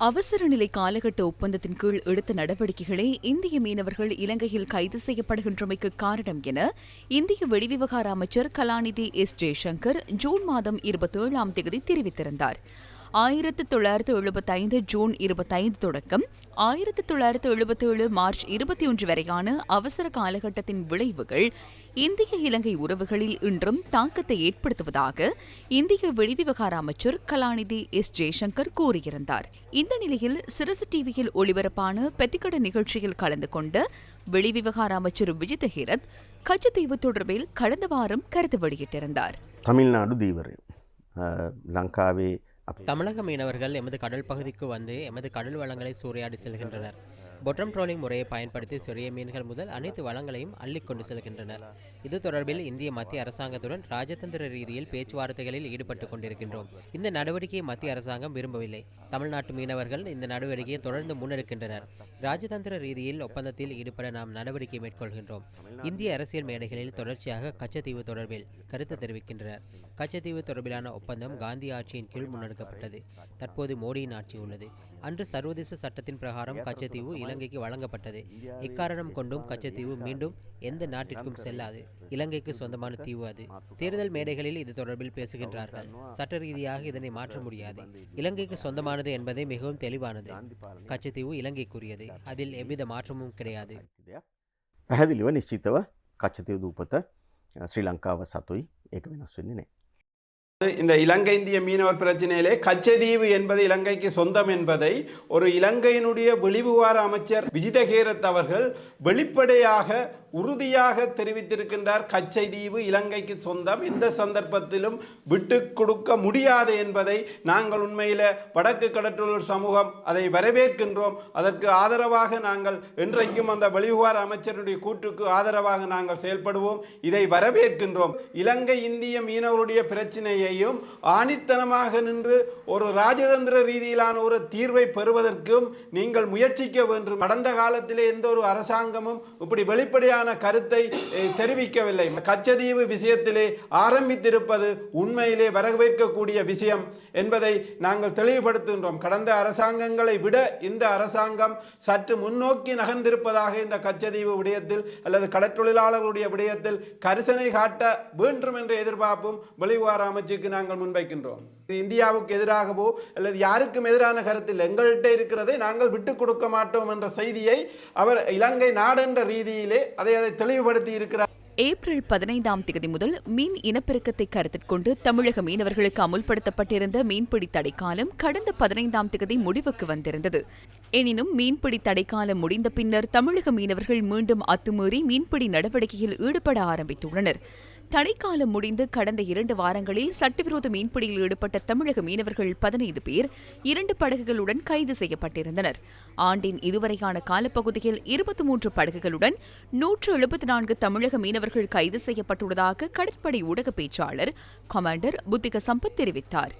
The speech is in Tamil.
அவசர நிலை காலகட்ட ஒப்பந்தத்தின் கீழ் எடுத்த நடவடிக்கைகளே இந்திய மீனவர்கள் இலங்கையில் கைது செய்யப்படுகின்றமைக்கு காரணம் என இந்திய வெளிவிவகார அமைச்சர் கலாநிதி எஸ் ஜெய்சங்கர் ஜூன் மாதம் இருபத்தேழாம் தேதி தெரிவித்திருந்தார். ஆயிரத்து தொள்ளாயிரத்து எழுபத்தைந்து ஜூன் இருபத்தைந்து தொடக்கம் ஆயிரத்தி தொள்ளாயிரத்து எழுபத்தேழு மார்ச் இருபத்தி ஒன்று வரையான அவசர காலகட்டத்தின் விளைவுகள் இந்திய இலங்கை உறவுகளில் இன்றும் தாக்கத்தை ஏற்படுத்துவதாக இந்திய வெளிவிவகார அமைச்சர் கலாநிதி எஸ் ஜெய்சங்கர் கூறியிருந்தார். இந்த நிலையில் சிரசு டிவியில் ஒளிபரப்பான பெத்திக்கட நிகழ்ச்சியில் கலந்து கொண்ட வெளிவிவகார அமைச்சர் விஜித் ஹீரத் கச்சத்தீவு தொடர்பில் கடந்த வாரம் கருத்து வெளியிட்டிருந்தார். தமிழ்நாடு தீவரு லங்காவே தமிழக மீனவர்கள் எமது கடல் பகுதிக்கு வந்து எமது கடல் வளங்களை சூறையாடி செல்கின்றனர். பொட்டம் ட்ரோலிங் முறையை பயன்படுத்தி சிறிய மீன்கள் முதல் அனைத்து வளங்களையும் அள்ளிக்கொண்டு செல்கின்றனர். இது தொடர்பில் இந்திய மத்திய அரசாங்கத்துடன் ராஜதந்திர ரீதியில் பேச்சுவார்த்தைகளில் ஈடுபட்டு கொண்டிருக்கின்றோம். இந்த நடவடிக்கையை மத்திய அரசாங்கம் விரும்பவில்லை. தமிழ்நாட்டு மீனவர்கள் இந்த நடவடிக்கையை தொடர்ந்து முன்னெடுக்கின்றனர். ராஜதந்திர ரீதியில் ஒப்பந்தத்தில் ஈடுபட நாம் நடவடிக்கை மேற்கொள்கின்றோம். இந்திய அரசியல் மேடைகளில் தொடர்ச்சியாக கச்சத்தீவு தொடர்பில் கருத்து தெரிவிக்கின்றனர். கச்சத்தீவு தொடர்பிலான ஒப்பந்தம் காந்தி ஆட்சியின் கீழ் முன்னெடுக்கப்பட்டது தற்போது மோடியின் ஆட்சி உள்ளது அன்று சர்வதேச சட்டத்தின் பிரகாரம் கச்சத்தீவு இலங்கைக்கு வழங்கப்பட்டது இக்காரணம் கொண்டும் கச்சத்தீவு மீண்டும் எந்த நாட்டிற்கும் செல்லாது இலங்கைக்கு சொந்தமான தீவு அது தேர்தல் மேடைகளில் இது தொடர்பில் பேசுகின்றார்கள் சட்ட ரீதியாக இதனை மாற்ற முடியாது இலங்கைக்கு சொந்தமானது என்பதை மிகவும் தெளிவானது கச்சத்தீவு இலங்கைக்குரியது அதில் எவ்வித மாற்றமும் கிடையாது පැහැදිලිව නිශ්චිතව කච්චතය දූපත ශ්‍රී ලංකාව සතුයි ඒක වෙනස් වෙන්නේ නෑ. இந்த இலங்கை இந்திய மீனவர் பிரச்சனையிலே கச்சதீவு என்பது இலங்கைக்கு சொந்தம் என்பதை ஒரு இலங்கையினுடைய வெளிவிவகார அமைச்சர் விஜிதகேரத் அவர்கள் வெளிப்படையாக உறுதியாக தெரிவித்திருக்கின்றார் கச்சைதீவு இலங்கைக்கு சொந்தம். எந்த சந்தர்ப்பத்திலும் விட்டு கொடுக்க முடியாது என்பதை நாங்கள் உண்மையில வடக்கு கடற்றொழில் சமூகம் அதை வரவேற்கின்றோம். அதற்கு ஆதரவாக நாங்கள் என்றைக்கும் அந்த வெளிவிவகார அமைச்சருடைய கூற்றுக்கு ஆதரவாக நாங்கள் செயல்படுவோம். இதை வரவேற்கின்றோம். இலங்கை இந்திய மீனவருடைய பிரச்சனையையும் ஆணித்தனமாக நின்று ஒரு ராஜதந்திர ரீதியிலான ஒரு தீர்வை பெறுவதற்கும் நீங்கள் முயற்சிக்க வேண்டும். கடந்த காலத்திலே எந்த ஒரு அரசாங்கமும் இப்படி வெளிப்படையாக சரியான கருத்தை தெரிவிக்கவில்லை. கச்சதீவு விஷயத்திலே ஆரம்பித்திருப்பது உண்மையிலே வரவேற்கக்கூடிய விஷயம் என்பதை நாங்கள் தெளிவுபடுத்துகின்றோம். கடந்த அரசாங்கங்களை விட இந்த அரசாங்கம் சற்று முன்னோக்கி நகர்ந்திருப்பதாக இந்த கச்சதீவு விடயத்தில் அல்லது கடற்தொழிலாளர்களுடைய விடயத்தில் கரிசனை காட்ட வேண்டும் என்ற எதிர்பார்ப்பும் வெளிவார அமைச்சுக்கு நாங்கள் முன்வைக்கின்றோம். இந்தியாவுக்கு எதிராகவோ அல்லது யாருக்கும் எதிரான கருத்தில் எங்கள்கிட்ட இருக்கிறதை நாங்கள் விட்டுக் கொடுக்க மாட்டோம் என்ற செய்தியை அவர் இலங்கை நாடென்ற ரீதியிலே அதை அதை அதை தெளிவுபடுத்தி இருக்கிறார். ஏப்ரல் பதினைந்தாம் தேதி முதல் மீன் இனப்பெருக்கத்தை கருத்தில் கொண்டு தமிழக மீனவர்களுக்கு அமுல்படுத்தப்பட்டிருந்த மீன்பிடி தடைக்காலம் கடந்த பதினைந்தாம் தேதி முடிவுக்கு வந்திருந்தது. எனினும் மீன்பிடி தடைக்காலம் முடிந்த பின்னர் தமிழக மீனவர்கள் மீண்டும் அத்துமீறி மீன்பிடி நடவடிக்கையில் ஈடுபட ஆரம்பித்துள்ளனர். தடைக்காலம் முடிந்து கடந்த இரண்டு வாரங்களில் சட்டவிரோத மீன்பிடியில் ஈடுபட்ட தமிழக மீனவர்கள் பதினைந்து பேர் இரண்டு படகுகளுடன் கைது செய்யப்பட்டிருந்தனர். ஆண்டின் இதுவரையான காலப்பகுதியில் இருபத்தி மூன்று படகுகளுடன் நூற்று எழுபத்தி நான்கு தமிழக மீனவர்கள் கைது செய்யப்பட்டுள்ளதாக கடற்படை ஊடக பேச்சாளர் கமாண்டர் புத்திக சம்பத் தெரிவித்தார்.